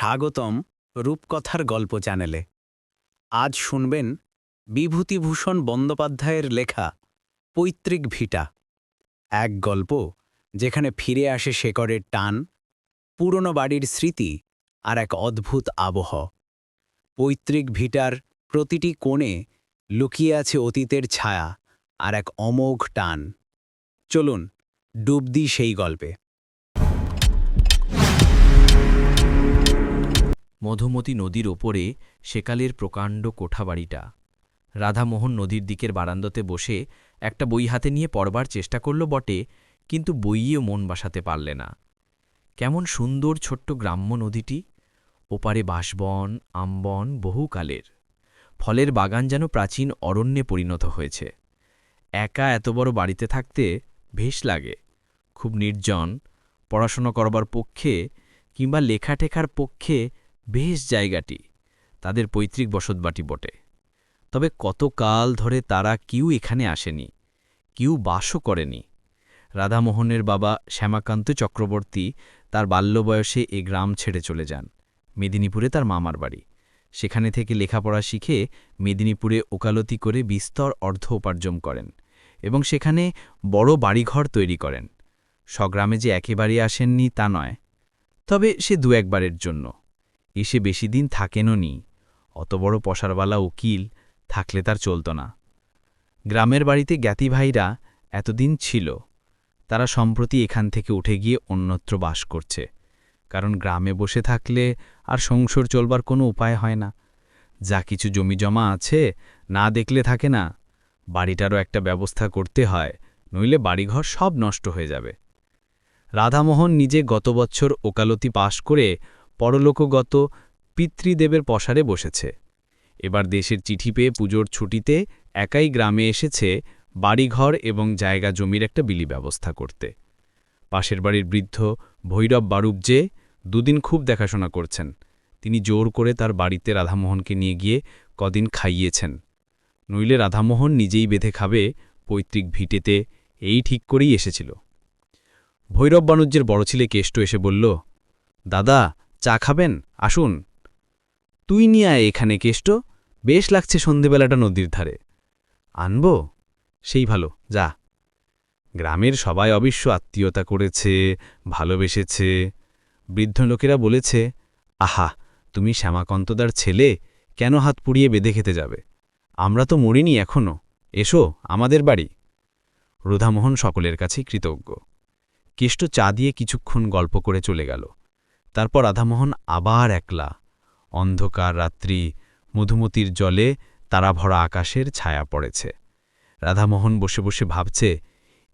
স্বাগতম রূপকথার গল্প চ্যানেলে। আজ শুনবেন বিভূতিভূষণ বন্দ্যোপাধ্যায়ের লেখা পৈতৃক ভিটা। এক গল্প যেখানে ফিরে আসে শেকড়ের টান, পুরনো বাড়ির স্মৃতি আর এক অদ্ভুত আবহ। পৈতৃক ভিটার প্রতিটি কোণে লুকিয়ে আছে অতীতের ছায়া আর এক অমোঘ টান। চলুন ডুব দিই সেই গল্পে। মধুমতি নদীর ওপরে সেকালের প্রকাণ্ড কোঠাবাড়িটা। রাধামোহন নদীর দিকের বারান্দাতে বসে একটা বই হাতে নিয়ে পড়বার চেষ্টা করল বটে, কিন্তু বইয়েও মন বাসাতে পারলে না। কেমন সুন্দর ছোট্ট গ্রাম্য নদীটি, ওপারে বাঁশবন, আমবন বহুকালের ফলের বাগান যেন প্রাচীন অরণ্যে পরিণত হয়েছে। একা এত বড় বাড়িতে থাকতে বেশ লাগে। খুব নির্জন, পড়াশোনা করবার পক্ষে কিংবা লেখাটেখার পক্ষে বেশ জায়গাটি, তাদের পৈতৃক বসতবাটি বটে। তবে কতকাল ধরে তারা কেউ এখানে আসেনি, কেউ বাসও করেনি। রাধামোহনের বাবা শ্যামাকান্ত চক্রবর্তী তার বাল্যবয়সে এ গ্রাম ছেড়ে চলে যান, মেদিনীপুরে তার মামার বাড়ি। সেখানে থেকে লেখাপড়া শিখে মেদিনীপুরে ওকালতি করে বিস্তর অর্থ উপার্জন করেন এবং সেখানে বড় বাড়িঘর তৈরি করেন। স্বগ্রামে যে একেবারে আসেননি তা নয়, তবে সে দু একবারের জন্য। এসে বেশি দিন থাকেনও নি। অত বড় পশারওয়ালা উকিল থাকলে তার চলত না। গ্রামের বাড়িতে জ্ঞাতি ভাইরা এতদিন ছিল, তারা সম্প্রতি এখান থেকে উঠে গিয়ে অন্যত্র বাস করছে। কারণ গ্রামে বসে থাকলে আর সংসার চলবার কোনো উপায় হয় না। যা কিছু জমি জমা আছে, না দেখলে থাকে না। বাড়িটারও একটা ব্যবস্থা করতে হয়, নইলে বাড়িঘর সব নষ্ট হয়ে যাবে। রাধামোহন নিজে গত বছর ওকালতি পাশ করে পরলোকগত পিতৃদেবের পসারে বসেছে। এবার দেশের চিঠি পেয়ে পুজোর ছুটিতে একাই গ্রামে এসেছে বাড়িঘর এবং জায়গা জমির একটা বিলি ব্যবস্থা করতে। পাশের বাড়ির বৃদ্ধ ভৈরব বারুবজে দুদিন খুব দেখাশোনা করছেন। তিনি জোর করে তার বাড়িতে রাধামোহনকে নিয়ে গিয়ে কদিন খাইয়েছেন। নইলে রাধামোহন নিজেই বেঁধে খাবে পৈতৃক ভিটেতে, এই ঠিক করেই এসেছিল। ভৈরব বাণুজ্যের বড় ছেলে কেষ্ট এসে বলল, দাদা চা খাবেন? আসুন। তুই নিয়ে আয় এখানে কেষ্ট। বেশ লাগছে সন্ধেবেলাটা নদীর ধারে। আনব? সেই ভালো, যা। গ্রামের সবাই অবশ্য আত্মীয়তা করেছে, ভালোবেসেছে। বৃদ্ধ লোকেরা বলেছে, আহা, তুমি শ্যামাকন্তদার ছেলে, কেন হাত পুড়িয়ে বেঁধে খেতে যাবে? আমরা তো মরিনি এখনও এসো, আমাদের বাড়ি। রুধামোহন সকলের কাছেই কৃতজ্ঞ। কেষ্ট চা দিয়ে কিছুক্ষণ গল্প করে চলে গেল। তারপর রাধামোহন আবার একলা। অন্ধকার রাত্রি মধুমতির জলে তারা ভরা আকাশের ছায়া পড়েছে। রাধামোহন বসে বসে ভাবছে,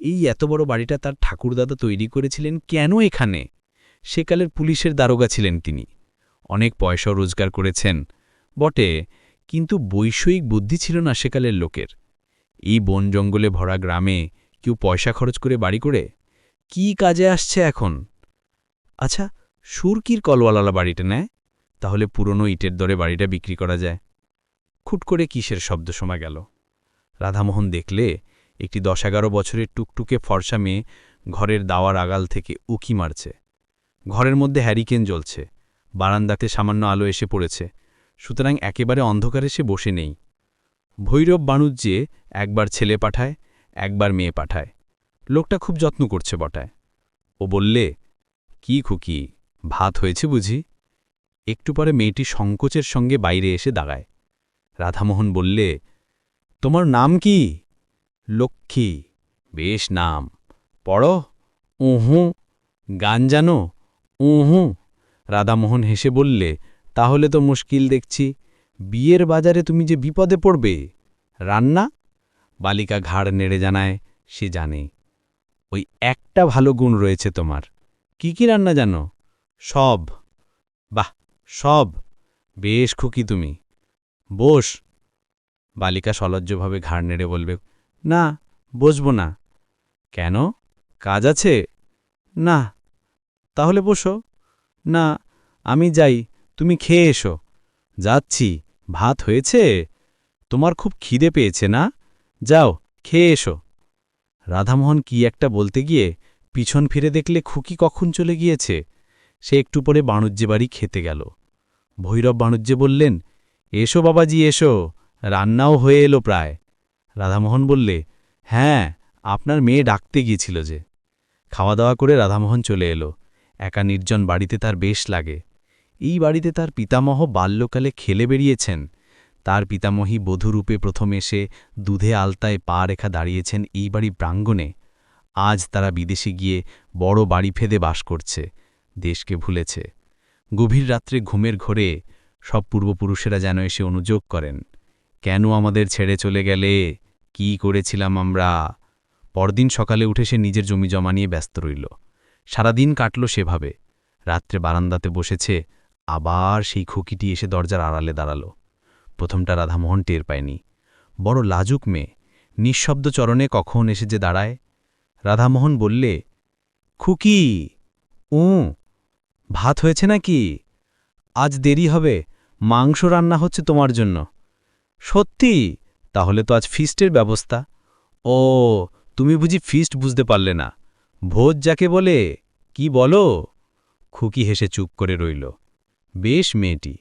এই এত বড় বাড়িটা তার ঠাকুরদাদা তৈরি করেছিলেন কেন এখানে? সেকালের পুলিশের দারোগা ছিলেন তিনি। অনেক পয়সা রোজগার করেছেন। বটে, কিন্তু বৈষয়িক বুদ্ধি ছিল না সেকালের লোকের। এই বন জঙ্গলে ভরা গ্রামে কেউ পয়সা খরচ করে বাড়ি করে? কি কাজে আসছে এখন? আচ্ছা সুরকির কলওয়ালালা বাড়িটা নেয়, তাহলে পুরনো ইটের দরে বাড়িটা বিক্রি করা যায়। খুট করে কিসের শব্দ শোনা গেল। রাধামোহন দেখলে একটি দশ এগারো বছরের টুকটুকে ফর্সা মেয়ে ঘরের দাওয়ার আগাল থেকে উকি মারছে। ঘরের মধ্যে হ্যারিকেন জ্বলছে, বারান্দাতে সামান্য আলো এসে পড়েছে, সুতরাং একেবারে অন্ধকারে সে বসে নেই। ভৈরব বাণুজ্যে একবার ছেলে পাঠায়, একবার মেয়ে পাঠায়। লোকটা খুব যত্ন করছে বটায়। ও বললে, কি খুকি? ভাত হয়েছে বুঝি? একটু পরে মেয়েটি সংকোচের সঙ্গে বাইরে এসে দাঁড়ায়। রাধামোহন বললে, তোমার নাম কি? লক্ষ্মী। বেশ নাম। পড়ো। উহু। গান জানো? উহু। রাধামোহন হেসে বললে, তাহলে তো মুশকিল দেখছি। বিয়ের বাজারে তুমি যে বিপদে পড়বে, রান্না? বালিকা ঘাড় নেড়ে জানায়, সে জানে। ওই একটা ভালো গুণ রয়েছে তোমার। কি কি রান্না জানো? সব। বাহ, সব। বেশ খুকি তুমি। বস। বালিকা সলজ্জভাবে ঘাড় নেড়ে বলবে, না, বসবো না। কেন? কাজ আছে? না। তাহলে বসো। না, আমি যাই। তুমি খেয়ে এসো। যাচ্ছি। ভাত হয়েছে? তোমার খুব খিদে পেয়েছে না? যাও, খেয়ে এসো। রাধামোহন কি একটা বলতে গিয়ে পিছন ফিরে দেখলে খুকি কখন চলে গিয়েছে? সে একটু পরে বাণুজ্যে বাড়ি খেতে গেল। ভৈরব বাণুজ্যে বললেন, এসো বাবাজি, এসো, রান্নাও হয়ে এলো প্রায়। রাধামোহন বললে হ্যাঁ আপনার মেয়ে ডাকতে গিয়েছিল যে। খাওয়া দাওয়া করে রাধামোহন চলে এলো। একা নির্জন বাড়িতে তার বেশ লাগে। এই বাড়িতে তার পিতামহ বাল্যকালে খেলে বেরিয়েছেন তার পিতামহী বধূরূপে প্রথম এসে দুধে আলতায় পা রেখা দাঁড়িয়েছেন এই বাড়ি প্রাঙ্গণে। আজ তারা বিদেশে গিয়ে বড় বাড়ি ফেদে বাস করছে। দেশকে ভুলেছে। গভীর রাত্রে ঘুমের ঘোরে সব পূর্বপুরুষেরা যেন এসে অনুযোগ করেন, কেন আমাদের ছেড়ে চলে গেলে? কি করেছিলাম আমরা? পরদিন সকালে উঠে সে নিজের জমি জমা নিয়ে ব্যস্ত রইল। সারাদিন কাটল সেভাবে। রাত্রে বারান্দাতে বসেছে, আবার সেই খুকিটি এসে দরজার আড়ালে দাঁড়াল। প্রথমটা রাধামোহন টের পায়নি। বড় লাজুক মেয়ে, নিঃশব্দ চরণে কখন এসে যে দাঁড়ায়? রাধামোহন বললে, খুকি ও ভাত হয়েছে নাকি? আজ দেরি হবে, মাংস রান্না হচ্ছে তোমার জন্য। সত্যি? তাহলে তো আজ ফিস্টের ব্যবস্থা। ও, তুমি বুঝি ফিস্ট বুঝতে পারলে না। ভোজ যাকে বলে, কি বলো? খুকি হেসে চুপ করে রইল। বেশ মেয়েটি,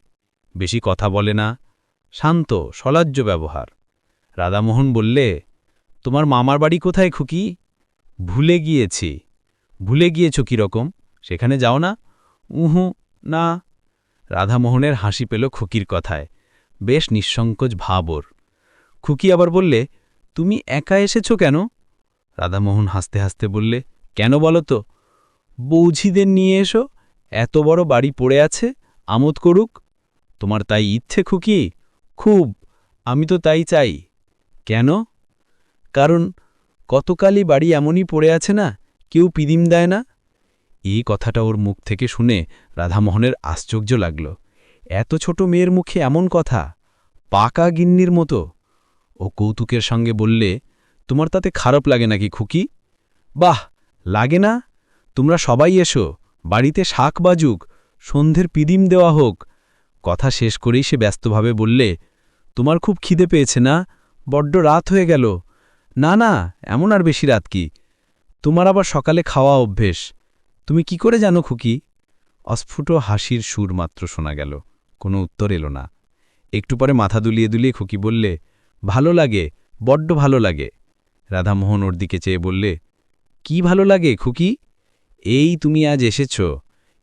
বেশি কথা বলে না, শান্ত সলাজ্য ব্যবহার। রাধামোহন বললে, তোমার মামার বাড়ি কোথায় খুকি? ভুলে গিয়েছি। ভুলে গিয়েছ রকম সেখানে যাও না। উহু, না। রাধামোহনের হাসি পেল খুকির কথায়। বেশ নিঃসংকোচ ভাব ওর। খুকি আবার বললে, তুমি একা এসেছ কেন? রাধামোহন হাসতে হাসতে বললে, কেন বলো তো? বৌঝিদের নিয়ে এসো। এত বড় বাড়ি পড়ে আছে, আমোদ করুক। তোমার তাই ইচ্ছে খুকি? খুব, আমি তো তাই চাই। কেন? কারণ কতকালই বাড়ি এমনই পড়ে আছে না, কেউ পিদিম দেয় না। এই কথাটা ওর মুখ থেকে শুনে রাধামোহনের আশ্চর্য লাগল। এত ছোট মেয়ের মুখে এমন কথা? পাকা গিন্নির মতো। ও কৌতুকের সঙ্গে বললে, তোমার তাতে খারাপ লাগে নাকি খুকি? বাহ, লাগে না। তোমরা সবাই এসো, বাড়িতে শাক বাজুক, সন্ধ্যের পিদিম দেওয়া হোক। কথা শেষ করেই সে ব্যস্তভাবে বললে, তোমার খুব খিদে পেয়েছে না? বড্ড রাত হয়ে গেল। না না, এমন আর বেশি রাত কি? তোমার আবার সকালে খাওয়া অভ্যেস। তুমি কি করে জানো, খুকি? অস্ফুট হাসির সুর মাত্র শোনা গেল। কোনো উত্তর এলো না। একটু পরে মাথা দুলিয়ে দুলিয়ে খুকি বললে, ভালো লাগে, বড্ড ভালো লাগে। রাধামোহন ওর দিকে চেয়ে বললে, কি ভালো লাগে, খুকি? এই তুমি আজ এসেছ।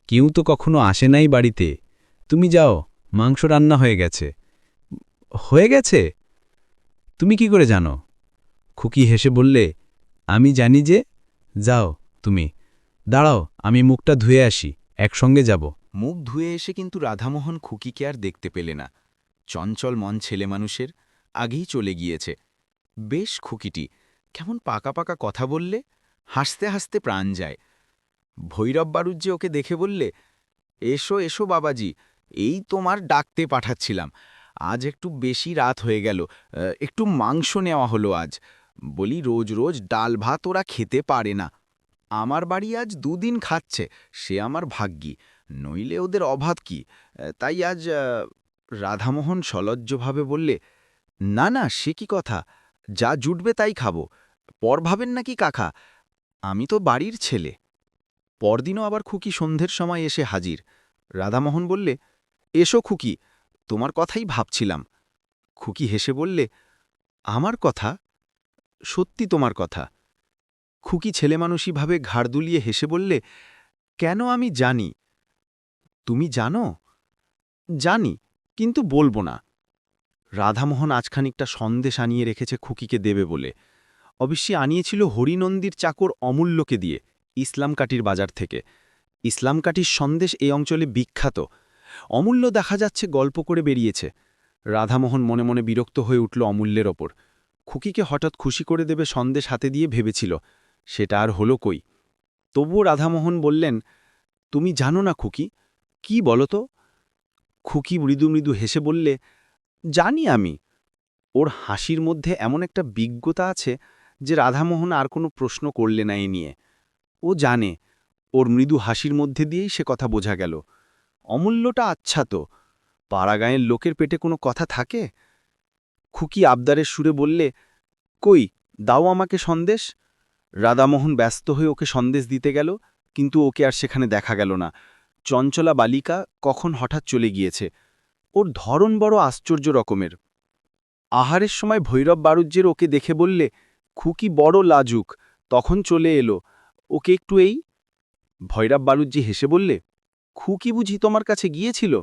কেউ তো কখনো আসে নাই বাড়িতে। তুমি যাও, মাংস রান্না হয়ে গেছে। হয়ে গেছে? তুমি কি করে জানো? খুকি হেসে বললে, আমি জানি যে, যাও তুমি। দাঁড়াও, আমি মুখটা ধুয়ে আসি, একসঙ্গে যাব। মুখ ধুয়ে এসে কিন্তু রাধামোহন খুকিকে আর দেখতে পেলে না। চঞ্চল মন ছেলে মানুষের, আগেই চলে গিয়েছে। বেশ খুকিটি, কেমন পাকা পাকা কথা বললে, হাসতে হাসতে প্রাণ যায়। ভৈরব বাড়ুজ্জে ওকে দেখে বললে, এসো এসো বাবাজি, এই তোমার ডাকতে পাঠাচ্ছিলাম। আজ একটু বেশি রাত হয়ে গেল একটু মাংস নেওয়া হলো আজ। বলি রোজ রোজ ডাল ভাত ওরা খেতে পারে না। আমার বাড়ি আজ দুদিন খাচ্ছে, সে আমার ভাগ্যি, নইলে ওদের অভাব কি? তাই আজ রাধামোহন সলজ্জভাবে বললে, না না, সে কি কথা? যা জুটবে তাই খাব। পর ভাবেন নাকি কাকা? আমি তো বাড়ির ছেলে। পরদিনও আবার খুকি সন্ধ্যের সময় এসে হাজির। রাধামোহন বললে, এসো খুকি, তোমার কথাই ভাবছিলাম। খুকি হেসে বললে, আমার কথা? সত্যি তোমার কথা? খুকি ছেলেমানুষীভাবে ঘাড় দুলিয়ে হেসে বললে, কেন আমি জানি? তুমি জানো? জানি, কিন্তু বলব না। রাধামোহন আজখানিকটা সন্দেশ আনিয়ে রেখেছে খুকিকে দেবে বলে। অবশ্যই আনিয়েছিল হরিনন্দীর চাকর অমূল্যকে দিয়ে ইসলামকাটির বাজার থেকে। ইসলামকাটির সন্দেশ এই অঞ্চলে বিখ্যাত। অমূল্য দেখা যাচ্ছে গল্প করে বেরিয়েছে। রাধামোহন মনে মনে বিরক্ত হয়ে উঠল অমূল্যের ওপর। খুকিকে হঠাৎ খুশি করে দেবে সন্দেশ হাতে দিয়ে ভেবেছিল সেটা আর হলো কই? তবুও রাধামোহন বললেন, তুমি জানো না খুকি? কি বলো তো? খুকি মৃদু মৃদু হেসে বললে, জানি আমি। ওর হাসির মধ্যে এমন একটা বিজ্ঞতা আছে যে রাধামোহন আর কোনো প্রশ্ন করলে না এ নিয়ে। ও জানে, ওর মৃদু হাসির মধ্যে দিয়েই সে কথা বোঝা গেল। অমূল্যটা আচ্ছা তো। পাড়াগাঁয়ের লোকের পেটে কোনো কথা থাকে? খুকি আবদারের সুরে বললে, কই, দাও আমাকে সন্দেশ। রাধামোহন ব্যস্ত হয়ে ওকে সন্দেশ দিতে গেল, কিন্তু ওকে আর সেখানে দেখা গেল না। চঞ্চলা বালিকা কখন হঠাৎ চলে গিয়েছে? ওর ধরন বড় আশ্চর্য রকমের। আহারের সময় ভৈরব বারুজ্যের ওকে দেখে বললে, খুকি বড় লাজুক, তখন চলে এলো। ওকে একটু এই? ভৈরব বারুজ্জি হেসে বললে, খুকি বুঝি তোমার কাছে গিয়েছিল?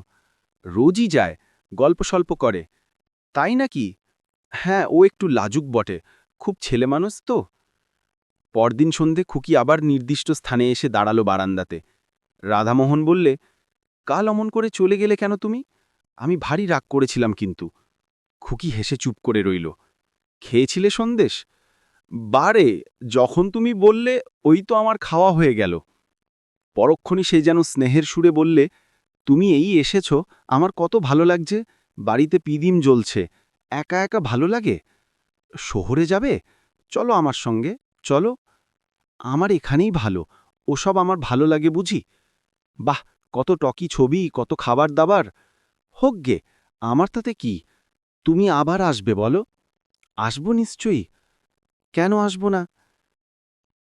রোজই যায়, গল্প স্বল্প করে। তাই নাকি? হ্যাঁ ও একটু লাজুক বটে, খুব ছেলে মানুষ তো। পরদিন সন্ধে খুকি আবার নির্দিষ্ট স্থানে এসে দাঁড়াল বারান্দাতে। রাধামোহন বললে, কাল অমন করে চলে গেলে কেন তুমি? আমি ভারী রাগ করেছিলাম কিন্তু। খুকি হেসে চুপ করে রইল। খেয়েছিলে সন্দেশ? বারে, যখন তুমি বললে, ওই তো আমার খাওয়া হয়ে গেল। পরক্ষণই সে যেন স্নেহের সুরে বললে, তুমি এই এসেছ, আমার কত ভালো লাগছে, বাড়িতে পিদিম জ্বলছে, একা একা ভালো লাগে? শহরে যাবে? চলো আমার সঙ্গে। চলো, আমার এখানেই ভালো, ওসব আমার ভালো লাগে বুঝি? বাহ, কত টকি ছবি, কত খাবার দাবার। হোক গে, আমার তাতে কি? তুমি আবার আসবে বলো? আসব নিশ্চয়ই। কেন আসব না?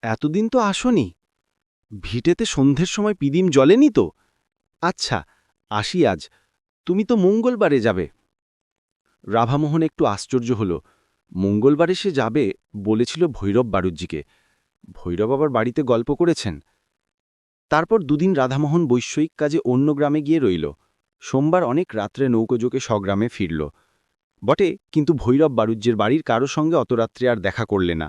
এতদিন তো আসনি। ভিটেতে সন্ধ্যের সময় পিদিম জ্বলেনি তো? আচ্ছা আসি আজ। তুমি তো মঙ্গলবারে যাবে। রাভামোহন একটু আশ্চর্য হল। মঙ্গলবারে সে যাবে বলেছিল ভৈরব বাড়ুজ্জিকে ভৈরব আবার বাড়িতে গল্প করেছেন। তারপর দুদিন রাধামোহন বৈষয়িক কাজে অন্য গ্রামে গিয়ে রইল। সোমবার অনেক রাত্রে নৌকোযোগে স্বগ্রামে ফিরল। বটে, কিন্তু ভৈরব বাড়ুজ্যের বাড়ির কারও সঙ্গে অত রাত্রে আর দেখা করলে না।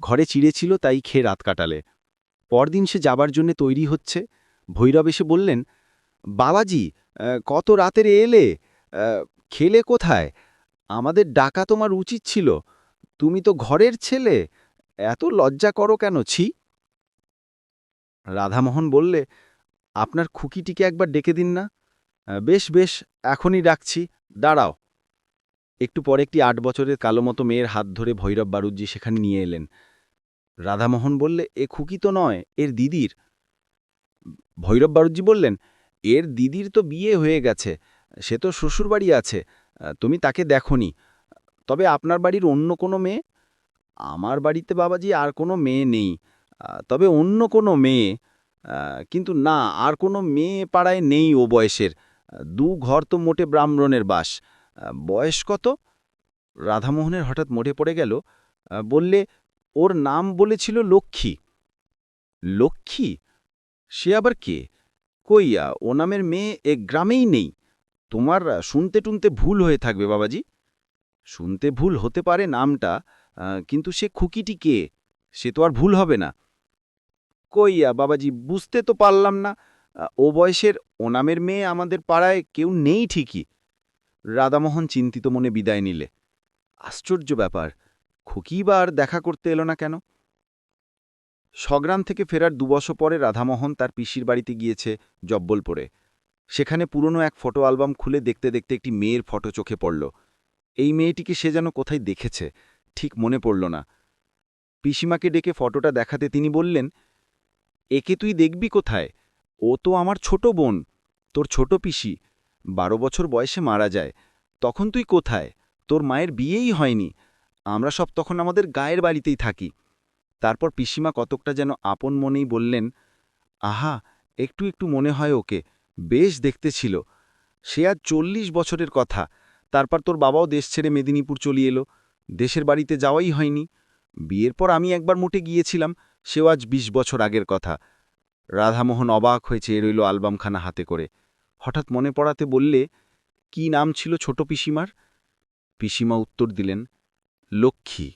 ঘরে চিড়েছিল তাই খেয়ে রাত কাটালে। পরদিন সে যাবার জন্য তৈরি হচ্ছে। ভৈরব এসে বললেন, বাবাজি কত রাতের এলে? খেলে কোথায়? আমাদের ডাকা তোমার উচিত ছিল। তুমি তো ঘরের ছেলে। এত লজ্জা করো কেন, ছি। রাধামোহন বললে, আপনার খুকিটিকে একবার ডেকে দিন না। বেশ বেশ, এখনই ডাকছি। দাঁড়াও। একটু পরে একটি আট বছরের কালো মতো মেয়ের হাত ধরে ভৈরব বারুজ্জি সেখানে নিয়ে এলেন। রাধামোহন বললে, এ খুকি তো নয়, এর দিদির। ভৈরব বারুজ্জি বললেন, এর দিদির তো বিয়ে হয়ে গেছে, সে তো শ্বশুরবাড়ি আছে। তুমি তাকে দেখনি। তবে আপনার বাড়ির অন্য কোনো মেয়ে? আমার বাড়িতে বাবাজি আর কোনো মেয়ে নেই। তবে অন্য কোনো মেয়ে? কিন্তু না, আর কোনো মেয়ে পাড়ায় নেই ও বয়সের। দু ঘর তো মোটে ব্রাহ্মণের বাস। বয়স কত? রাধামোহনের হঠাৎ মোটে পড়ে গেল। বললে, ওর নাম বলেছিল লক্ষ্মী। লক্ষ্মী? সে আবার কে? কইয়া ও নামের মেয়ে এ গ্রামেই নেই। তোমার শুনতে টুনতে ভুল হয়ে থাকবে বাবাজি। শুনতে ভুল হতে পারে নামটা কিন্তু সে খুকিটি কে? সে তো আর ভুল হবে না। কইয়া বাবাজি, বুঝতে তো পারলাম না। ও বয়সের ও নামের মেয়ে আমাদের পাড়ায় কেউ নেই ঠিকই। রাধামোহন চিন্তিত মনে বিদায় নিলে। আশ্চর্য ব্যাপার, খুকি বা দেখা করতে এলো না কেন? স্বগ্রাম থেকে ফেরার দুবছর পরে রাধামোহন তার পিসির বাড়িতে গিয়েছে জব্বলপুরে। সেখানে পুরনো এক ফটো অ্যালবাম খুলে দেখতে দেখতে একটি মেয়ের ফটো চোখে পড়ল। এই মেয়েটিকে সে যেন কোথায় দেখেছে? ঠিক মনে পড়ল না। পিসিমাকে ডেকে ফটোটা দেখাতে তিনি বললেন, একে তুই দেখবি কোথায়? ও তো আমার ছোট বোন, তোর ছোট পিসি। বারো বছর বয়সে মারা যায়। তখন তুই কোথায়? তোর মায়ের বিয়েই হয়নি। আমরা সব তখন আমাদের গায়ের বাড়িতেই থাকি। তারপর পিসিমা কতকটা যেন আপন মনেই বললেন, আহা, একটু একটু মনে হয় ওকে। বেশ দেখতে ছিল। সে আজ চল্লিশ বছরের কথা। তারপর তোর বাবাও দেশ ছেড়ে মেদিনীপুর চলে এলো। দেশের বাড়িতে যাওয়াই হয়নি। বিয়ের পর আমি একবার মোটে গিয়েছিলাম। সেও আজ ২০ বছর আগের কথা। রাধামোহন অবাক হয়ে চেয়ে রইল অ্যালবামখানা হাতে করে। হঠাৎ মনে পড়াতে বললে, কি নাম ছিল ছোট পিসিমার? পিসিমা উত্তর দিলেন, লক্ষ্মী।